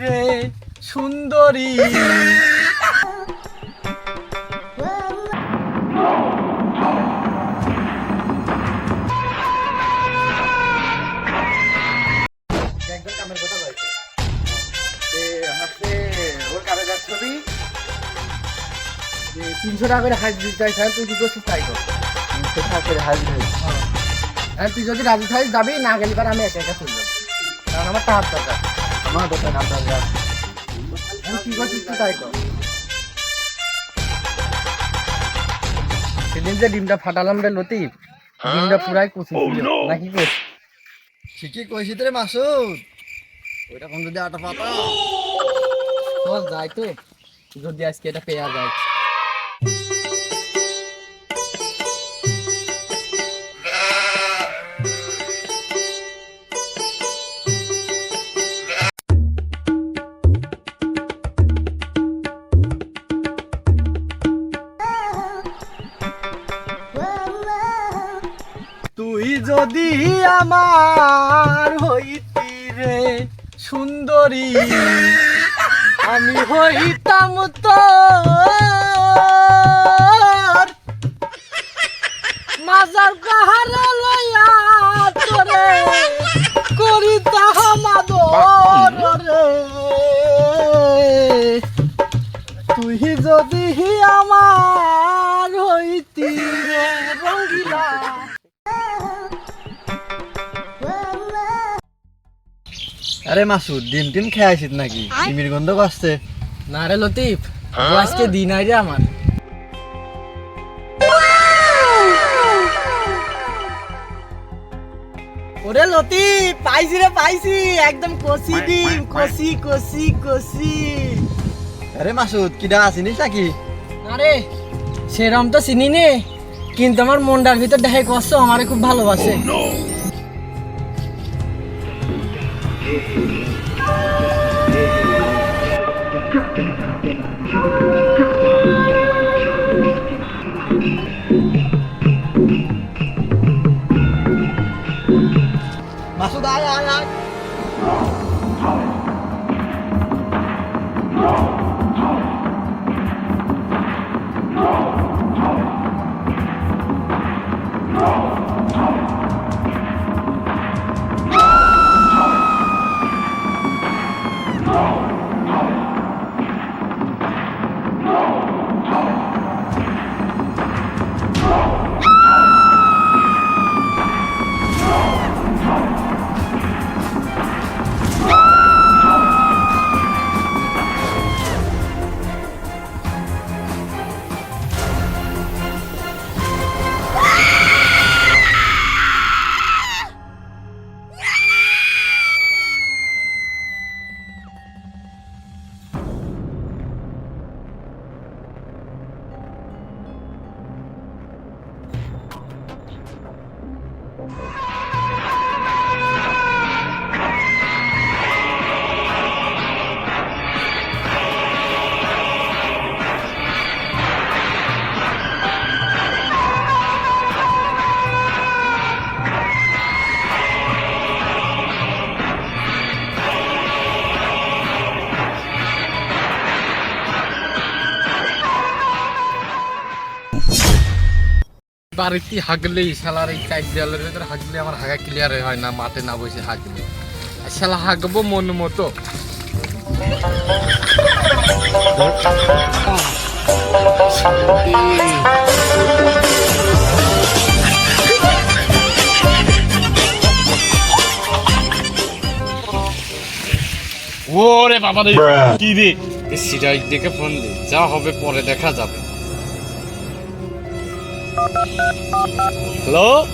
রে সুন্দরী। তিনশো টাকা করে হাজির দিতে চাইছিলাম তুই কি করছিস তাই কর। তিনশো টাকা করে হয়েছে হ্যাঁ তুই যদি রাজি থাকিস যাবি না গেলি পারে আমি একা একা চলে যাব। কারণ আমার টাকার দরকার। আমার টাকার দরকার আমি কি করছিস তুই কর সেদিন যে ডিমটা ফাটালাম রে লতিফ ডিমটা পুরাই কুচি ছিল নাকি কর ঠিকই কইছিস রে মাসুদ ওইটা কোন যদি আটা পাতা চল যাই তো যদি আজকে এটা পেয়ে যায় তুই যদি আমার হইতি রে সুন্দরী, আমি হইতাম তোর। মাজার কাহারা লইয়া তোরে করিতাম আদর। রে তুই যদি আমার আরে মাসুদ ডিম টিম খেয়ে আসিস নাকি ডিমের গন্ধ পাচ্ছে। না রে লতিফ ও আজকে দিন আই রে আমার ওরে লতিফ পাইছি রে পাইছি। একদম কষি ডিম কষি কষি কষি। আরে মাসুদ কিডা আসিনিস নাকি? আরে সেরম তো চিনি নে কিন্তু আমার মনটার ভিতর দেখে কষ্ট আমারে খুব ভালোবাসে। মাসুদ বাড়িতে হাগলেই শালার এই চার দেওয়ালের ভিতরে হাগলে আমার হাগা ক্লিয়ার হয় না মাঠে না বসে হাগলে। শালা হাগবো মন মতো। ওরে বাবা রে কি রে? সিরাজ দেখে ফোন দে যা হবে পরে দেখা যাবে। Hello?